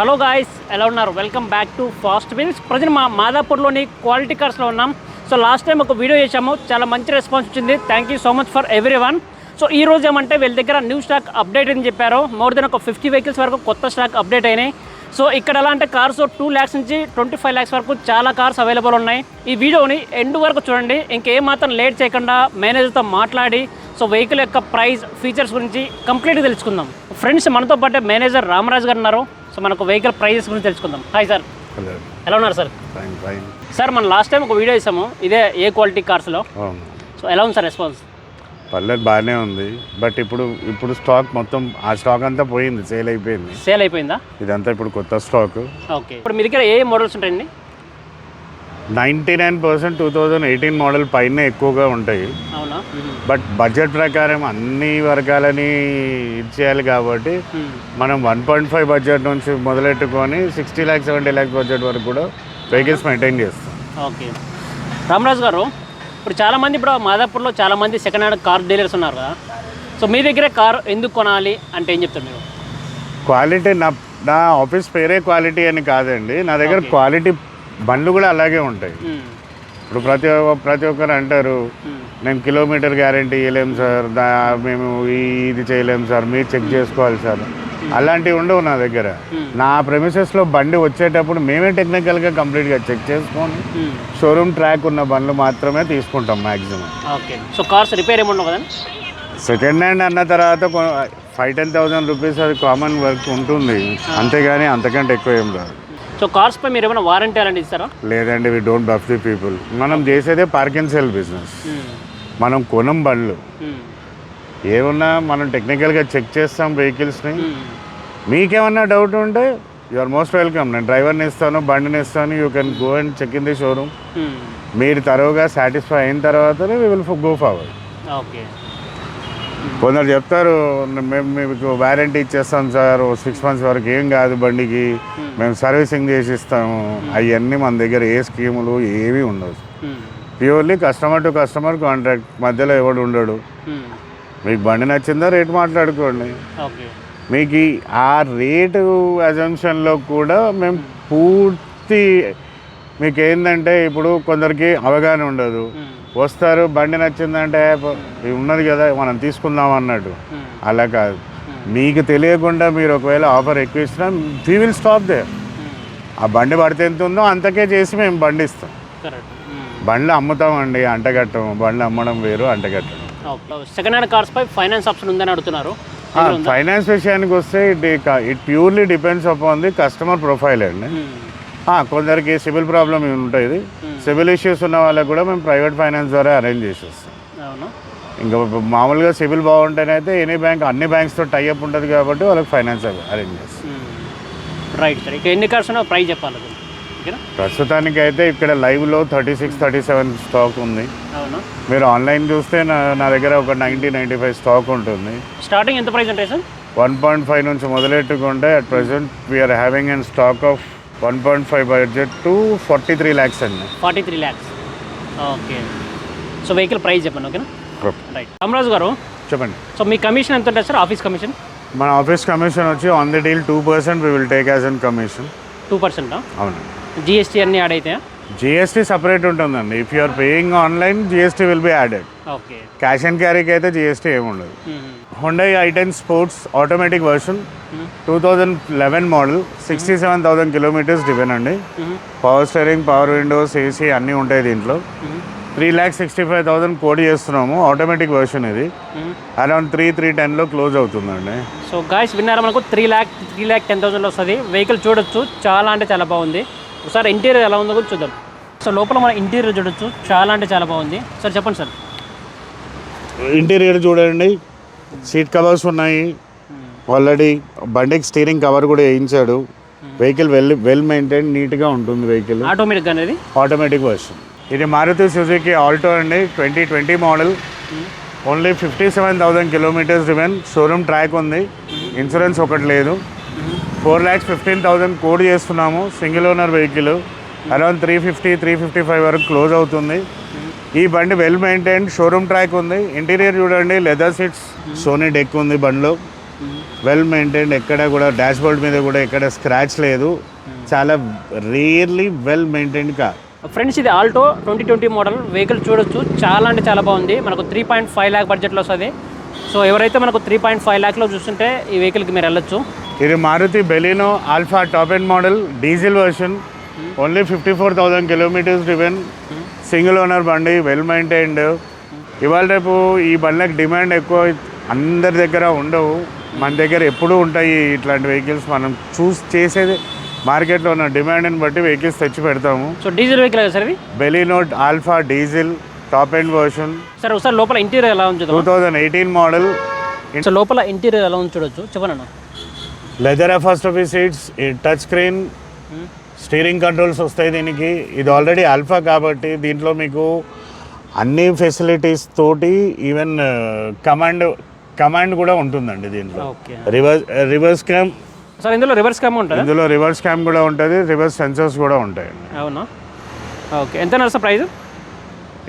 Hello guys ఎలా ఉన్నారు? Welcome back to fast wins. Present మా మాదాపూర్లోని క్వాలిటీ కార్స్లో ఉన్నాం. సో లాస్ట్ టైం ఒక వీడియో చేశాము. చాలా మంచి రెస్పాన్స్ వచ్చింది. Thank you so much for everyone so ఈ రోజు ఏమంటే వీళ్ళ దగ్గర న్యూ స్టాక్ అప్డేట్ అని చెప్పారు. మోర్ దెన్ ఒక ఫిఫ్టీ వెహికల్స్ వరకు కొత్త స్టాక్ అప్డేట్ అయినాయి. సో ఇక్కడ ఎలా అంటే కార్స్ టూ ల్యాక్స్ నుంచి ట్వంటీ ఫైవ్ ల్యాక్స్ వరకు చాలా కార్స్ అవైలబుల్ ఉన్నాయి. ఈ వీడియోని ఎండ్ వరకు చూడండి. ఇంకేం మాత్రం లేట్ చేయకుండా మేనేజర్తో మాట్లాడి సో వెహికల్ యొక్క ప్రైస్ ఫీచర్స్ గురించి కంప్లీట్గా తెలుసుకుందాం. ఫ్రెండ్స్ మనతో పాటు మేనేజర్ రామరాజు గారు ఉన్నారు. సో మనకు వెహికల్ ప్రైజెస్ గురించి తెలుసుకుందాం. హాయ్ సార్ ఎలా ఉన్నారు సార్ సార్ మనం లాస్ట్ టైం ఒక వీడియో ఇస్తాము ఇదే ఏ క్వాలిటీ కార్స్లో సో ఎలా ఉంది సార్ రెస్పాన్స్ పర్లేదు బాగానే ఉంది. బట్ ఇప్పుడు ఇప్పుడు స్టాక్ మొత్తం ఆ స్టాక్ అంతా పోయింది సేల్ అయిపోయింది. సేల్ అయిపోయిందా? ఇదంతా ఇప్పుడు కొత్త స్టాక్ ఓకే ఇప్పుడు మీ దగ్గర ఏ మోడల్స్ ఉంటాయండి? Ninety nine percent two thousand eighteen model పైన ఎక్కువగా ఉంటాయి. అవునా? బట్ బడ్జెట్ ప్రకారం అన్ని వర్గాలని ఇచ్చేయాలి కాబట్టి మనం వన్ పాయింట్ ఫైవ్ బడ్జెట్ నుంచి మొదలెట్టుకొని sixty lakhs seventy lakhs budget వరకు కూడా వెహికల్స్ మెయింటైన్ చేస్తాం. ఓకే. రామరాజు గారు ఇప్పుడు చాలామంది ఇప్పుడు మాదాపూర్లో చాలామంది సెకండ్ హ్యాండ్ కార్ డీలర్స్ ఉన్నారు కదా. సో మీ దగ్గరే కార్ ఎందుకు కొనాలి అంటే ఏం చెప్తారు మీరు? క్వాలిటీ నా నా ఆఫీస్ పేరే క్వాలిటీ అని కాదండి. నా దగ్గర. క్వాలిటీ బండ్లు కూడా అలాగే ఉంటాయి. ఇప్పుడు ప్రతి ప్రతి ఒక్కరు అంటారు మ్మ్. నేను కిలోమీటర్ గ్యారంటీ ఇవ్వలేము సార్ దా మేము ఇది చేయలేము సార్ మీరు చెక్ చేసుకోవాలి సార్. అలాంటివి ఉండవు నా దగ్గర. నా ప్రెమిసెస్లో బండి వచ్చేటప్పుడు మేమే టెక్నికల్గా కంప్లీట్గా చెక్ చేసుకొని మ్మ్. షోరూమ్ ట్రాక్ ఉన్న బండ్లు మాత్రమే తీసుకుంటాం maximum okay. So cars repair ఏమి కదండి సెకండ్ హ్యాండ్ అన్న తర్వాత ఫైవ్ టెన్ థౌసండ్ రూపీస్ అది కామన్ వర్క్ ఉంటుంది. అంతేగాని అంతకంటే ఎక్కువ ఏం రాదు. సో కార్స్పై మీరు ఏమైనా వారంటీ అలాంటివి ఇస్తారా లేదండి వి డోంట్ బఫ్ ది పీపుల్ మనం చేసేదే పార్క్ అండ్ సెల్ బిజినెస్. మనం కొనం బండ్లు. ఏమున్నా మనం టెక్నికల్గా చెక్ చేస్తాం వెహికల్స్ని. మీకేమన్నా డౌట్ ఉంటే యు ఆర్ మోస్ట్ వెల్కమ్ నేను డ్రైవర్ని ఇస్తాను బండిని ఇస్తాను you can go and check in the showroom. మీరు తరువుగా సాటిస్ఫై అయిన తర్వాతనే we will go forward okay కొందరు చెప్తారు మేము మీకు వారంటీ ఇచ్చేస్తాం సార్ సిక్స్ మంత్స్ వరకు ఏం కాదు బండికి మేము సర్వీసింగ్ చేసి ఇస్తాము అవన్నీ మన దగ్గర ఏ స్కీములు ఏవి ఉండవు. Purely customer to customer contract మధ్యలో ఎవడు ఉండడు. మ్మ్. మీకు బండి నచ్చిందా రేట్ మాట్లాడుకోండి. మీకు ఆ రేటు అజంప్షన్లో కూడా మేము పూర్తి మీకు ఏంటంటే ఇప్పుడు కొందరికి అవగాహన ఉండదు. వస్తారు బండి నచ్చిందంటే "ప- ఇది ఉన్నది కదా మనం తీసుకుందాం అన్నట్టు. అలా కాదు. మీకు తెలియకుండా మీరు ఒకవేళ ఆఫర్ ఎక్కువ ఇచ్చినా వీ విల్ స్టాప్ దే. ఆ బండి పడితే ఎంత ఉందో అంతకే చేసి మేము బండి ఇస్తాం. బండ్లు అమ్ముతామండి అంటగట్టం బండ్లు అమ్మడం వేరు అంటగట్టడం సెకండ్ హ్యాండ్ కార్స్ పై ఫైనాన్స్ ఆప్షన్ ఉందని అడుగుతున్నారు? ఫైనాన్స్ విషయానికి వస్తే it it purely depends upon the customer profile అండి. కొందరికి సివిల్ ప్రాబ్లం ఉంటుంది సివిల్ ఇష్యూస్ ఉన్న వాళ్ళకి కూడా మేము ప్రైవేట్ ఫైనాన్స్ ద్వారా అరేంజ్ చేసేస్తాం. అవునా. ఇంకా మామూలుగా సివిల్ బాగుంటేనైతే ఎనీ బ్యాంక్ అన్ని బ్యాంక్స్తో టైఅప్ ఉంటుంది కాబట్టి వాళ్ళకి ఫైనాన్స్ అరేంజ్ చేస్తాం. Right sir. ఇక ఎన్ని కార్స్ ఉన్నాయో ప్రైస్ చెప్పాలి ప్రస్తుతానికి అయితే ఇక్కడ లైవ్లో thirty six thirty seven stock ఉంది. మీరు ఆన్లైన్ చూస్తే నా నా దగ్గర ఒక నైంటీ నైంటీ ఫైవ్ స్టాక్ ఉంటుంది. స్టార్టింగ్ ఎంత ప్రైస్ ఉంటాయి సార్? వన్ పాయింట్ ఫైవ్ నుంచి మొదలెట్టుకుంటే at present we are having and stock of one point five budget to forty three lakhs అండి. Forty three lakhs. Okay. So vehicle price చెప్పండి ఓకేనా? Right. Ramaraju గారు చెప్పండి. So మీ commission ఎంత ఉంటుంది sir? Office commission? మన office commission వచ్చి on the deal two percent we will take as an commission two percent? అవును జిఎస్టీ అన్నీ యాడ్ అయితే జిఎస్టీ సపరేట్ ఉంటుందండి. If you are paying online GST will be added cash and క్యారీకి అయితే GST ఏమి ఉండదు. Hyundai i ten sports automatic version two thousand eleven model sixty seven thousand kilometres depend అండి. Power steering power windows AC అన్నీ ఉంటాయి దీంట్లో. Three lakh sixty five thousand quote చేస్తున్నాము automatic version ఇది. Around three three టెన్లో close అవుతుందండి. So guys విన్నారా మనకు? Three lakh three lakh ten థౌసండ్లో వస్తుంది. వెహికల్ చూడొచ్చు. చాలా అంటే చాలా బాగుంది. ఒకసారి ఇంటీరియర్ ఎలా ఉందో కూడా చూద్దాం. సో లోపల మన ఇంటీరియర్ చూడొచ్చు. చాలా అంటే చాలా బాగుంది. సార్ చెప్పండి సార్. ఇంటీరియర్ చూడండి. సీట్ కవర్స్ ఉన్నాయి. ఆల్రెడీ బండికి స్టీరింగ్ కవర్ కూడా వేయించాడు. వెహికల్ వెల్ వెల్ మెయింటైన్ నీట్గా ఉంటుంది వెహికల్. ఆటోమేటిక్ అనేది ఆటోమేటిక్ వర్షన్ ఇది మారుతి సుజుకి ఆల్టో అండి. Twenty twenty model. Only fifty seven thousand kilometres remain showroom track ఉంది. ఇన్సూరెన్స్ ఒకటి లేదు. Four lakhs fifteen thousand quote చేస్తున్నాము single owner vehicle. Around three fifty three fifty five వరకు close అవుతుంది. ఈ బండి వెల్ మెయింటైన్ షోరూమ్ ట్రాక్ ఉంది. Interior చూడండి లెదర్ సీట్స్ సోనీ డెక్ ఉంది బండిలో. వెల్ మెయింటైన్ ఎక్కడ కూడా డాష్ బోర్డ్ మీద కూడా ఎక్కడ స్క్రాచ్ లేదు. చాలా really well maintain car friends ఇది Alto twenty twenty model vehicle చూడొచ్చు. చాలా అంటే చాలా బాగుంది. మనకు త్రీ పాయింట్ ఫైవ్ ల్యాక్ బడ్జెట్లో వస్తుంది. సో ఎవరైతే మనకు త్రీ పాయింట్ ఫైవ్ ల్యాక్లో చూస్తుంటే ఈ వెహికల్కి మీరు వెళ్ళొచ్చు. ఇది Maruti Baleno Alpha top end model diesel version only fifty four thousand kilometres driven single owner బండి వెల్ మెయింటైన్డ్ ఇవాళ రేపు ఈ బండ్లకు డిమాండ్ ఎక్కువ అందరి దగ్గర ఉండవు. మన దగ్గర ఎప్పుడూ ఉంటాయి ఇట్లాంటి వెహికల్స్ మనం చూస్ చేసేది మార్కెట్లో ఉన్న డిమాండ్ని బట్టి వెహికల్స్ తెచ్చి పెడతాము. సో డీజిల్ వెహికల్ సార్ ఇది? బెలినోట్ Alpha diesel top end version sir ఒకసారి లోపల ఇంటీరియర్ ఎలా ఉంది two thousand eighteen model so లోపల ఇంటీరియర్ ఎలా ఉంది చూడొచ్చు leather first of seats touch screen steering controls వస్తాయి దీనికి. ఇది ఆల్రెడీ ఆల్ఫా కాబట్టి దీంట్లో మీకు అన్ని ఫెసిలిటీస్ తోటి ఈవెన్ కమాండ్ కమాండ్ కూడా ఉంటుందండి దీంట్లో. రివర్స్ రివర్స్ క్యామ్ సార్ ఇందులో రివర్స్ క్యామ్ ఉంటుందా? ఇందులో రివర్స్ క్యామ్ కూడా ఉంటుంది రివర్స్ సెన్సర్స్ కూడా ఉంటాయండి. అవునా? ఓకే ఎంత sir price?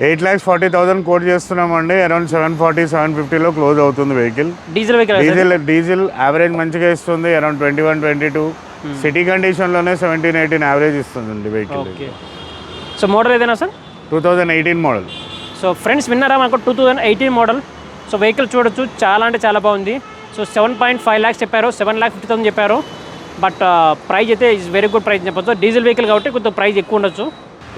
Eight lakhs forty thousand quote చేస్తున్నామండి. అరౌండ్ సెవెన్ ఫార్టీ సెవెన్ ఫిఫ్టీలో క్లోజ్ అవుతుంది vehicle. Diesel vehicle diesel diesel average మంచిగా ఇస్తుంది. Around twenty one twenty two. City కండిషన్లోనే seventeen eighteen average ఇస్తుందండి వెహికల్. ఓకే. సో మోడల్ ఏదైనా sir? Two thousand eighteen model. So friends విన్నారా మనకు two thousand eighteen model? So vehicle చూడొచ్చు. చాలా అంటే చాలా బాగుంది. So seven point five lakhs చెప్పారు. సెవెన్ ల్యాక్ ఫిఫ్టీ థౌసండ్ చెప్పారు. బట్ ప్రైస్ అయితే ఇస్ వెరీ గుడ్ ప్రైస్ చెప్పొచ్చు. డీజిల్ వెహికల్ కాబట్టి కొంచెం ప్రైస్ ఎక్కువ ఉండొచ్చు.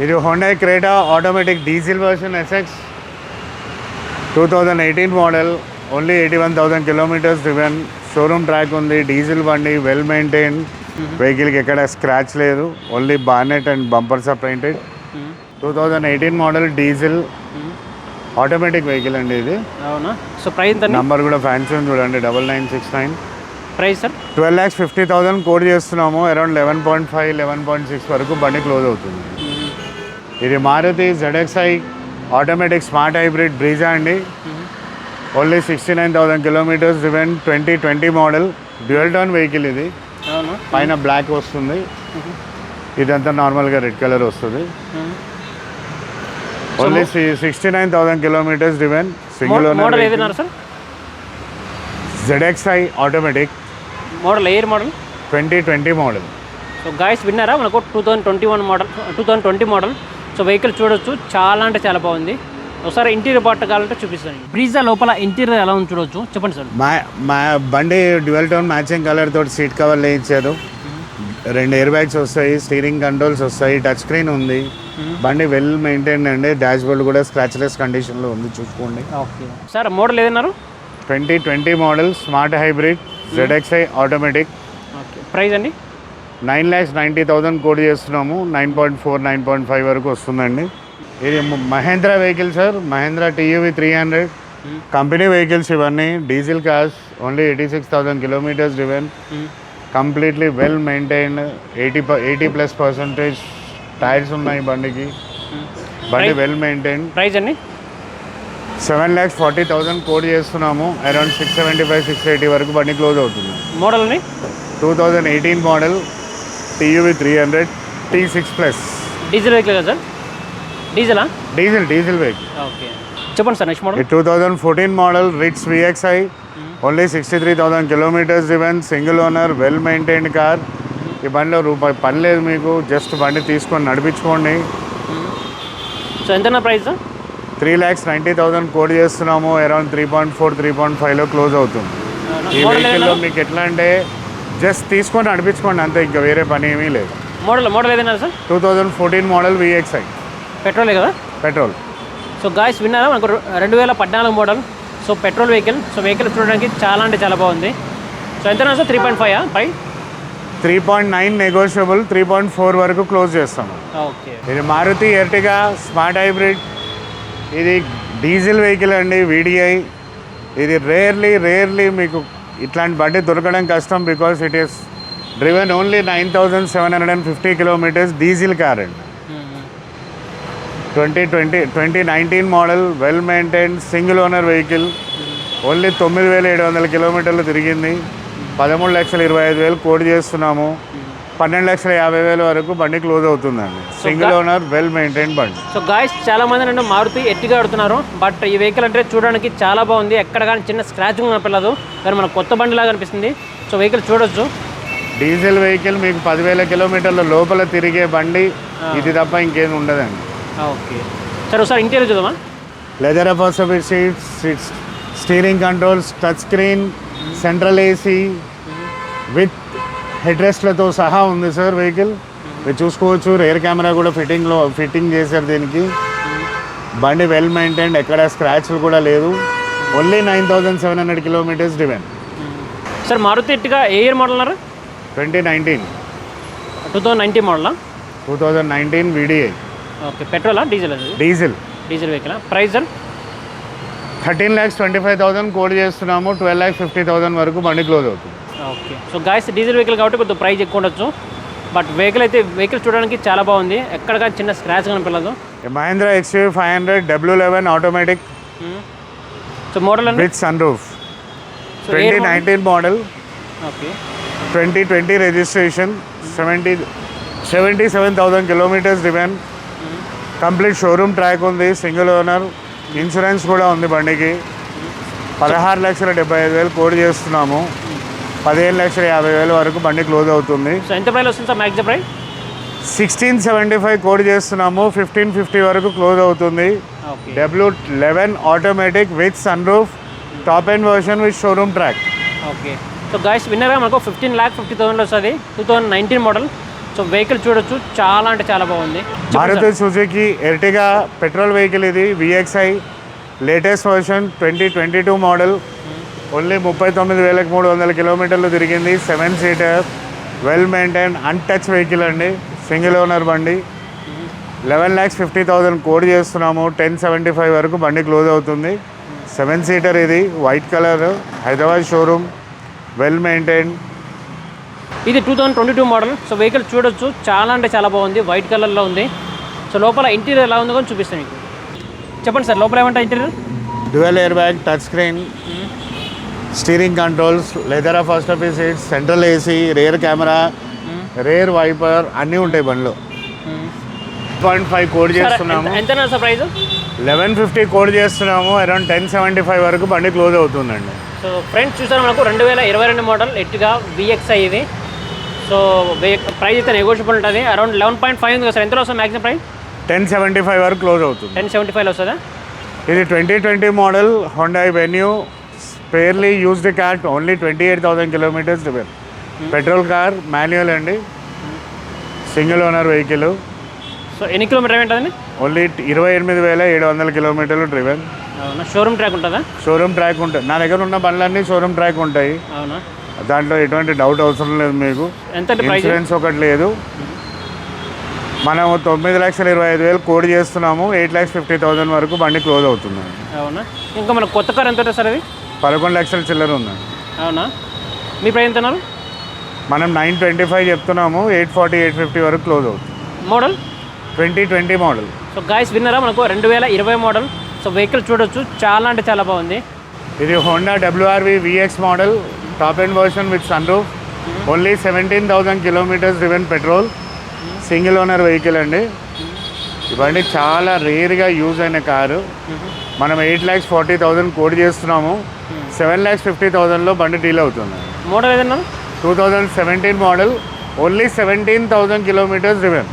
ఇది Honda Creta automatic diesel version SX two thousand eighteen model only eighty one thousand kilometres driven showroom track ఉంది డీజిల్ బండి వెల్ మెయింటైన్ వెహికల్కి ఎక్కడ స్క్రాచ్ లేదు only bonnet and bumpers are painted two thousand eighteen model diesel automatic vehicle అండి ఇది. అవునా? So price number కూడా fancy ఉంది చూడండి double nine six nine price sir twelve lakhs fifty thousand quote చేస్తున్నాము around eleven point five eleven point six వరకు బండి close అవుతుంది. ఇది Maruti ZXI automatic smart hybrid Brezza అండి. Only sixty nine thousand kilometres driven twenty twenty model dual turn vehicle ఇది పైన black వస్తుంది. ఇదంతా నార్మల్గా రెడ్ కలర్ వస్తుంది. Only sixty nine thousand kilometres driven single model owner ZXI automatic model air model? Twenty twenty model so guys విన్నారా? మనకు two thousand twenty one model two thousand twenty model so vehicle చూడొచ్చు. చాలా అంటే చాలా బాగుంది. ఒకసారి interior part కావాలంటే చూపిస్తాను. బ్రీజా లోపల ఇంటీరియర్ ఎలా ఉంది చూడొచ్చు. చెప్పండి సార్. మా మా బండి డ్యువల్ టోన్ మ్యాచింగ్ కలర్ తోటి సీట్ కవర్ వేయించారు రెండు ఎయిర్ బ్యాగ్స్ వస్తాయి స్టీరింగ్ కంట్రోల్స్ వస్తాయి టచ్ స్క్రీన్ ఉంది. బండి వెల్ మెయింటైన్ అండి. డాష్ బోర్డ్ కూడా స్క్రాచ్లెస్ కండిషన్లో ఉంది చూసుకోండి. Okay. Sir model ఏదన్నారు? Twenty twenty model smart hybrid ZXI automatic. Okay. Price అండి? Nine lakhs ninety thousand quote చేస్తున్నాము. Nine point four nine point five వరకు వస్తుందండి. ఇది Mahindra vehicle sir. Mahindra TUV three hundred. Company vehicles ఇవన్నీ. Diesel cars only eighty six thousand kilometres driven completely well maintained eighty eighty plus percentage tyres ఉన్నాయి బండికి. బండి. Well maintain price అండి? Seven lakhs forty thousand quote చేస్తున్నాము. Around six seventy five six eighty వరకు బండి close అవుతుంది. Model అండి? Two thousand eighteen model. TUV three hundred T six plus diesel vehicle కదా సార్? డీజిలా డీజిల్ డీజిల్ వెహికల్ ఓకే చెప్పండి sir next ఈ model two thousand fourteen model Ritz VXI only sixty three thousand kilometres even single owner well maintained car ఈ బండిలో రూపాయి పని లేదు మీకు జస్ట్ బండి తీసుకొని నడిపించుకోండి. సో ఎంత price three lakhs ninety thousand quote చేస్తున్నాము around three point four three point ఫైవ్లో క్లోజ్ అవుతుంది. ఈ మోడల్ వెహికల్లో మీకు ఎట్లా అంటే జస్ట్ తీసుకొని నడిపించుకోండి అంతే ఇంకా వేరే పని ఏమీ లేదు. మోడల్ మోడల్ ఏదైనా sir? Two thousand fourteen model VXI పెట్రోలే కదా? పెట్రోల్. సో గాయస్ విన్నారా? మనకు రెండు వేల పద్నాలుగు model. So petrol vehicle so vehicle చూడడానికి చాలా అంటే చాలా బాగుంది. సో ఎంత sir? Three point five five three point nine negotiable three point four వరకు క్లోజ్ చేస్తాము ఓకే. ఇది మారుతి ఎర్టిగా స్మార్ట్ హైబ్రిడ్. ఇది డీజిల్ వెహికల్ అండి వీడిఐ ఇది రేర్లీ రేర్లీ మీకు ఇట్లాంటి బండి దొరకడం కష్టం because it is driven only nine thousand seven hundred and fifty kilometres diesel car అండి. Twenty twenty twenty nineteen model well maintain single owner vehicle only తొమ్మిది వేల ఏడు వందల కిలోమీటర్లు తిరిగింది. పదమూడు లక్షల ఇరవై ఐదు వేలు కోడ్ చేస్తున్నాము. పన్నెండు లక్షల యాభై వేల వరకు బండి క్లోజ్ అవుతుందండి. సింగిల్ ఓనర్ వెల్ మెయింటైన్ బండి. సో గాయస్ చాలా మంది నన్ను మారుతి ఎట్టిగా ఆడుతున్నారు. బట్ ఈ వెహికల్ అంటే చూడడానికి చాలా బాగుంది. ఎక్కడ కానీ చిన్న స్క్రాచ్ కనిపించదు కానీ మన కొత్త బండిలాగా అనిపిస్తుంది. సో వెహికల్ చూడొచ్చు. డీజిల్ వెహికల్ మీకు పదివేల కిలోమీటర్ల లోపల తిరిగే బండి. ఇది తప్ప ఇంకేం ఉండదండి. ఓకే సరే ఒకసారి ఇంటీరియర్ చూద్దామా? Leather అపాసబిట్ seats seats steering controls touch screen central AC with head రెస్ట్లతో సహా ఉంది సార్ వెహికల్. మీరు చూసుకోవచ్చు రేర్ కెమెరా కూడా ఫిట్టింగ్లో ఫిట్టింగ్ చేశారు దీనికి. బండి వెల్ మెయింటైన్డ్ ఎక్కడ స్క్రాచ్లు కూడా లేదు. Only nine thousand seven hundred kilometres driven sir Maruti Ertiga ఏ ఇయర్ మోడల్ అన్నారు? Twenty nineteen two thousand nineteen మోడలా two thousand nineteen VDI okay పెట్రోలా diesel diesel diesel vehicle price sir thirteen lakhs twenty five thousand quote చేస్తున్నాము twelve lakhs fifty thousand వరకు బండి close అవుతుంది. Okay. So guys diesel vehicle కాబట్టి కొద్దిగా price ఎక్కువ ఉండొచ్చు. But vehicle అయితే vehicle చూడడానికి చాలా బాగుంది. ఎక్కడ కానీ చిన్న స్క్రాచ్ కనిపించదు Mahindra XUV five hundred W eleven automatic so model అండి with sunroof twenty nineteen model okay twenty twenty registration seventy seventy seven thousand kilometres driven complete showroom track ఉంది సింగిల్ ఓనర్ ఇన్సూరెన్స్ కూడా ఉంది బండికి. పదహారు లక్షల డెబ్బై ఐదు వేలు కోడ్ చేస్తున్నాము. పదిహేను లక్షల యాభై వేల వరకు బండి క్లోజ్ అవుతుంది. సో ఎంత ప్రైస్ వస్తుంది sir maximum price sixteen seventy five quote చేస్తున్నాము. ఫిఫ్టీన్ ఫిఫ్టీ వరకు క్లోజ్ అవుతుంది. W eleven automatic with sunroof top end version with showroom track okay so guys విన్నర్గా మనకు ఫిఫ్టీన్ ల్యాక్ ఫిఫ్టీ థౌసండ్ వస్తుంది. Two thousand nineteen model so vehicle చూడొచ్చు. చాలా అంటే చాలా బాగుంది. Maruti Suzuki Ertiga petrol vehicle ఇది VXI latest version twenty twenty two model only ముప్పై తొమ్మిది వేలకు మూడు వందల కిలోమీటర్లు తిరిగింది seven seater well maintain untouch vehicle అండి. సింగిల్ ఓనర్ బండి. Eleven lakhs fifty thousand quote చేస్తున్నాము. టెన్ సెవెంటీ ఫైవ్ వరకు బండి క్లోజ్ అవుతుంది. సెవెన్ సీటర్ ఇది white colour Hyderabad showroom well maintain ఇది two thousand twenty two model so vehicle చూడొచ్చు. చాలా అంటే చాలా బాగుంది. వైట్ కలర్లో ఉంది. సో లోపల ఇంటీరియర్ ఎలా ఉందో కూడా చూపిస్తాను మీకు. చెప్పండి సార్ లోపల ఏమంటా interior dual air bag touch screen steering controls leather first office seats central AC rear camera rear wiper అన్నీ ఉంటాయి బండ్లో. పాయింట్ ఫైవ్ కోడ్ చేస్తున్నాము. ఎంత sir price eleven fifty quote చేస్తున్నాము. అరౌండ్ టెన్ సెవెంటీ ఫైవ్ వరకు బండి క్లోజ్ అవుతుందండి. So friends చూసారు మనకు రెండు వేల ఇరవై రెండు మోడల్ ఎట్గా విఎక్స్ఐ ఇది. సో ప్రైస్ అయితే నెగోషియబుల్ ఉంటుంది. అరౌండ్ లెవెన్ పాయింట్ ఫైవ్ ఉంది కదా సార్. ఎంత వస్తుంది maximum price ten seventy five వరకు క్లోజ్ అవుతుంది. టెన్ సెవెంటీ ఫైవ్ వస్తుందా? ఇది twenty twenty model Honda Venue sparely used car only twenty eight thousand kilometres petrol car manual అండి. సింగిల్ ఓనర్ వెహికల్ సో ఎన్ని కిలోమీటర్ ఏంటండి ఓన్లీ ఇరవై ఎనిమిది వేల ఏడు వందల కిలోమీటర్లు డ్రివెన్ అవునా? షోరూమ్ ట్రాక్ ఉంటుందా? షోరూమ్ ట్రాక్ ఉంటుంది నా దగ్గర ఉన్న బండ్లన్నీ షోరూమ్ ట్రాక్ ఉంటాయి. అవునా? దాంట్లో ఎటువంటి డౌట్ అవసరం లేదు మీకు. ఇన్సూరెన్స్ ఒకటి లేదు. మనం తొమ్మిది లక్షల ఇరవై ఐదు వేలు కోడ్ చేస్తున్నాము. ఎయిట్ ల్యాక్స్ ఫిఫ్టీ థౌసండ్ వరకు బండి క్లోజ్ అవుతుంది. అవునా? ఇంకా మన కొత్త కార్ ఎంత ఉంటుంది సార్ అది? పదకొండు లక్షల చిల్లర ఉందండి అవునా? మీ ప్రైస్ ఎంత అన్నారు? మనం నైన్ ట్వంటీ ఫైవ్ చెప్తున్నాము ఎయిట్ ఫార్టీ ఎయిట్ ఫిఫ్టీ వరకు క్లోజ్ అవుతుంది. Model? Twenty twenty model. So guys విన్నరా మనకు? రెండు వేల ఇరవై మోడల్. సో వెహికల్ చూడొచ్చు చాలా అంటే చాలా బాగుంది. ఇది Honda WRV VX model top end version with sunroof only seventeen thousand kilometres driven petrol. Single owner vehicle అండి. బండి చాలా రేర్గా యూజ్ అయిన కారు. మనం eight lakhs forty thousand quote చేస్తున్నాము. సెవెన్ ల్యాక్స్ ఫిఫ్టీ థౌసండ్లో బండి డీల్ అవుతుంది. Model ఏదన్నారు two thousand seventeen model only seventeen thousand kilometres driven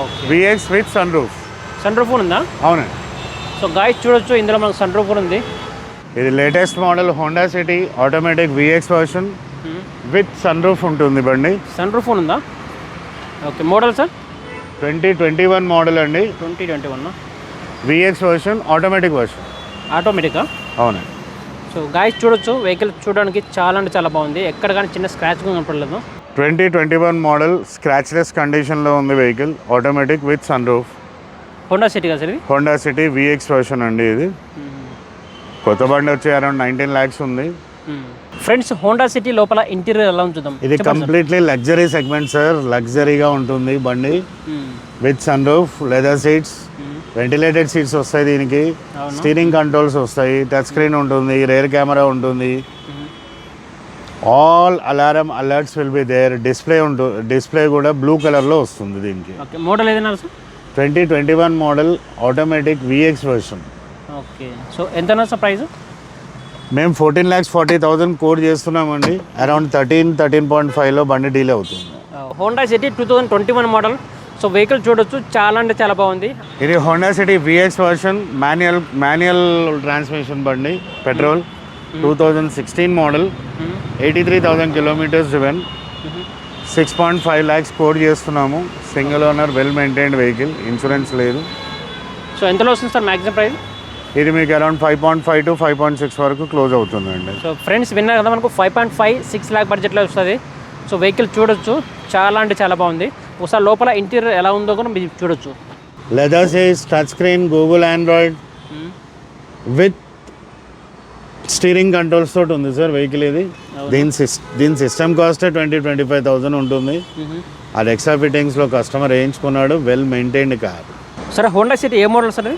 okay VX with sunroof sunroof ఉందా? అవునండి సో గాయస్ చూడొచ్చు ఇందులో మనకు సన్ రూఫ్ ఉంది. ఇది latest model Honda City automatic VX version with sunroof ఉంటుంది బండి. సన్ రూఫ్ ఉందా? Okay model sir twenty twenty one model అండి. Twenty twenty one VX version automatic version ఆటోమేటిక్గా అవునండి. సో గాయస్ చూడొచ్చు. వెహికల్ చూడడానికి చాలా అంటే చాలా బాగుంది. ఎక్కడ కానీ చిన్న స్క్రాచ్ కూడా కనపడలేదు. Twenty twenty one model scratchless కండిషన్లో ఉంది vehicle automatic with sun roof Honda City కదా సార్ ఇది? హోండా సిటీ విఎక్స్ వర్షన్ అండి ఇది. కొత్త బండి వచ్చి అరౌండ్ నైన్టీన్ ల్యాక్స్ ఉంది. ఫ్రెండ్స్ హోండా సిటీ లోపల ఇంటీరియర్ ఎలా ఉంచుదాం? ఇది కంప్లీట్లీ లగ్జరీ సెగ్మెంట్ సార్ లగ్జరీగా ఉంటుంది బండి. With sunroof leather seats ventilated seats వస్తాయి దీనికి. స్టీరింగ్ కంట్రోల్స్ వస్తాయి. టచ్ స్క్రీన్ ఉంటుంది. రేర్ కెమెరా ఉంటుంది. All alarm alerts will be there display ఉంటు డిస్ప్లే కూడా బ్లూ కలర్లో వస్తుంది దీనికి. Model sir? Twenty twenty one model automatic VX version okay. So ఎంత ప్రైస్ మేము fourteen lakhs forty thousand quote చేస్తున్నామండి. అరౌండ్ థర్టీన్ థర్టీన్ పాయింట్ ఫైవ్లో బండి డీల్ అవుతుంది. Honda City two thousand twenty one model so vehicle చూడొచ్చు. చాలా అంటే చాలా బాగుంది. ఇది Honda City VX version manual manual transmission బండి petrol two thousand sixteen model eighty three thousand kilometres driven six point five lakhs quote చేస్తున్నాము. Single owner well maintained vehicle insurance లేదు. So ఎంతలో వస్తుంది సార్ మ్యాక్సిమం ప్రైస్ ఇది మీకు around five point five to five point six వరకు close అవుతుందండి. So friends విన్నారు కదా మనకు five point five six lakh బడ్జెట్లో వస్తుంది. సో వెహికల్ చూడొచ్చు. చాలా అంటే చాలా బాగుంది. ఒకసారి లోపల ఇంటీరియర్ ఎలా ఉందో కూడా మీరు చూడొచ్చు. Leather says touch screen Google Android with steering controls తోటి ఉంది సార్ వెహికల్ ఇది. దీని సిస్ దీని system cost twenty twenty five thousand ఉంటుంది అది ఎక్స్ట్రా ఫిట్టింగ్స్లో కస్టమర్ వేయించుకున్నాడు వెల్ మెయింటైన్డ్ కార్ సరే హోండా సిటీ ఏ model sir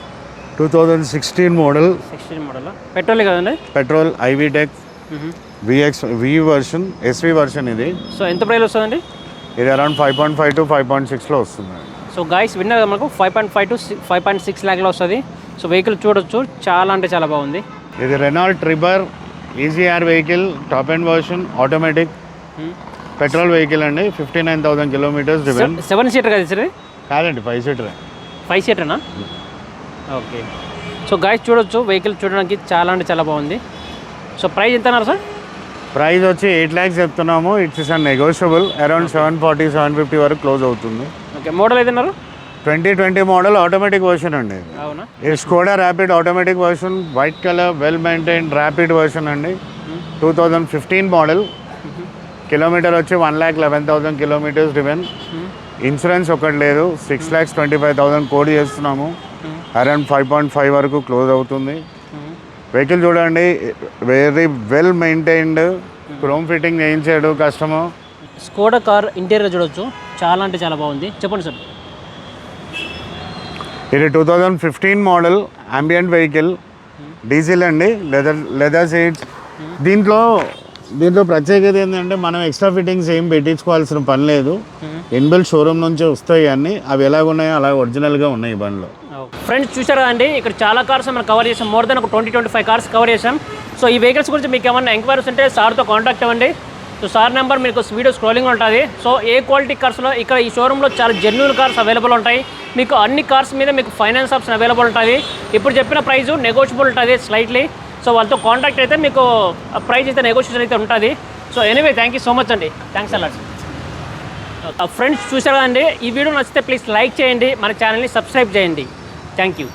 two thousand sixteen model sixteen model petrol కదండి? Petrol IV tech VX V version SV version ఇది. సో ఎంత price వస్తుందండి? ఇది around five point five to five point సిక్స్లో వస్తుంది. So guys విన్నారు మనకు? Five point five to five point six ల్యాక్లో వస్తుంది. సో వెహికల్ చూడొచ్చు. చాలా అంటే చాలా బాగుంది. ఇది Renault Triber EGR vehicle top end version automatic petrol vehicle అండి. Fifty nine thousand kilometres seven seater కదా సార్ కాదండి ఫైవ్ సీటర్ ఫైవ్ సీటర్నా ఓకే సో గాయస్ చూడొచ్చు. వెహికల్ చూడడానికి చాలా అంటే చాలా బాగుంది. సో ప్రైస్ ఎంత అన్నారు సార్? ప్రైస్ వచ్చి ఎయిట్ ల్యాక్స్ చెప్తున్నాము. It's is an negotiable around seven forty seven fifty వరకు క్లోజ్ అవుతుంది. Okay model ఏదన్నారు twenty twenty model automatic version అండి. అవునా? Skoda Rapid automatic version white colour well maintain Rapid version అండి. Two thousand fifteen model kilometre వచ్చి one lakh eleven thousand kilometres driven insurance ఒకటి లేదు. Six lakhs twenty five thousand quote చేస్తున్నాము. Around five point five వరకు close అవుతుంది. Vehicle చూడండి very well maintained chrome fitting చేయించాడు customer Skoda car interior చూడొచ్చు. చాలా అంటే చాలా బాగుంది. చెప్పండి సార్. ఇది two thousand fifteen model ambient vehicle diesel అండి లెదర్ లెదర్ సీట్స్ దీంట్లో దీంట్లో ప్రత్యేకత ఏంటంటే మనం ఎక్స్ట్రా ఫిట్టింగ్స్ ఏం పెట్టించుకోవాల్సిన పని లేదు. ఇన్బిల్ షోరూమ్ నుంచి వస్తాయి అన్నీ. అవి ఎలాగున్నాయో అలా ఒరిజినల్గా ఉన్నాయి ఈ బండ్లో. ఫ్రెండ్స్ చూసారా కదండి ఇక్కడ చాలా కార్స్ మనం కవర్ చేసాం. మోర్ దెన్ ఒక twenty twenty five cars cover చేసాం. సో ఈ వెహికల్స్ గురించి మీకు ఏమైనా ఎంక్వైరీస్ ఉంటే సార్తో కాంటాక్ట్ అవ్వండి. సో సార్ నెంబర్ మీకు వీడియో స్క్రోలింగ్ ఉంటుంది. సో ఏ క్వాలిటీ కార్స్లో ఇక్కడ ఈ షోరూంలో చాలా జెన్యున్ కార్స్ అవైలబుల్ ఉంటాయి. మీకు అన్ని కార్స్ మీద మీకు ఫైనాన్స్ ఆప్షన్ అవైలబుల్ ఉంటుంది. ఇప్పుడు చెప్పిన ప్రైస్ నెగోషియబుల్ ఉంటుంది స్లైట్లీ సో వాళ్ళతో కాంటాక్ట్ అయితే మీకు ప్రైస్ అయితే నెగోషియేషన్ అయితే ఉంటుంది. So anyway thank you so much అండి. థ్యాంక్స్ అలాట్ ఫ్రెండ్స్ చూసారా కదండి ఈ వీడియో నచ్చితే ప్లీజ్ లైక్ చేయండి. మన ఛానల్ని సబ్స్క్రైబ్ చేయండి. Thank you